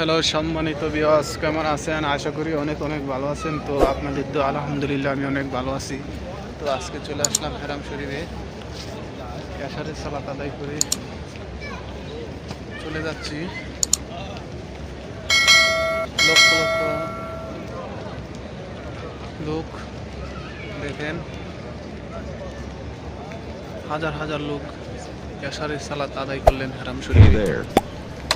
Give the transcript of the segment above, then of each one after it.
Hello সম্মানিত বিয়াস কেমন আছেন? আশা করি অনেক অনেক ভালো আছেন। তো আপনাদের তো আলহামদুলিল্লাহ আমি অনেক ভালো আছি। তো আজকে চলে আসলাম হেরাম শরীফে। ক্যাশারের সালাত আদায় করে চলে যাচ্ছি। লক্ষ লক্ষ লোক দেখেন। হাজার হাজার লোক ক্যাশারের সালাত আদায় করলেন হেরাম শরীফে। there.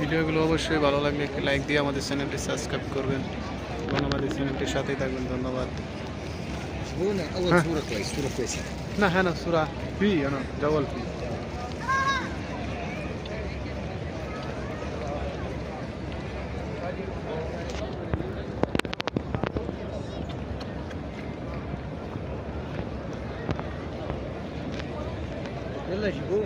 ভিডিওগুলো অবশ্যই ভালো লাগলে একটি লাইক দিয়ে আমাদের চ্যানেলটি সাবস্ক্রাইব করবেন এবং আমাদের চ্যানেলটির সাথেই থাকবেন ধন্যবাদ هنا اول ها. صوره كويس صوره كويسه না হ্যাঁ না সুরা ফি না ডাবল ফি يلا جيبوه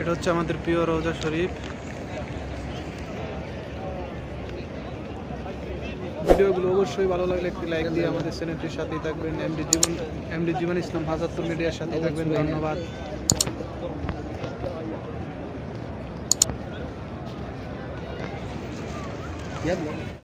এটা হচ্ছে আমাদের প্রিয় রোজা শরীফ। ভিডিওগুলো অবশ্যই ভালো লাগলে একটি লাইক দিয়ে আমাদের চ্যানেলটির সাথেই থাকবেন। এমডি জীবন এমডি জীবন ইসলাম হাজাত্তর মিডিয়ার সাথে থাকবেন। ধন্যবাদ।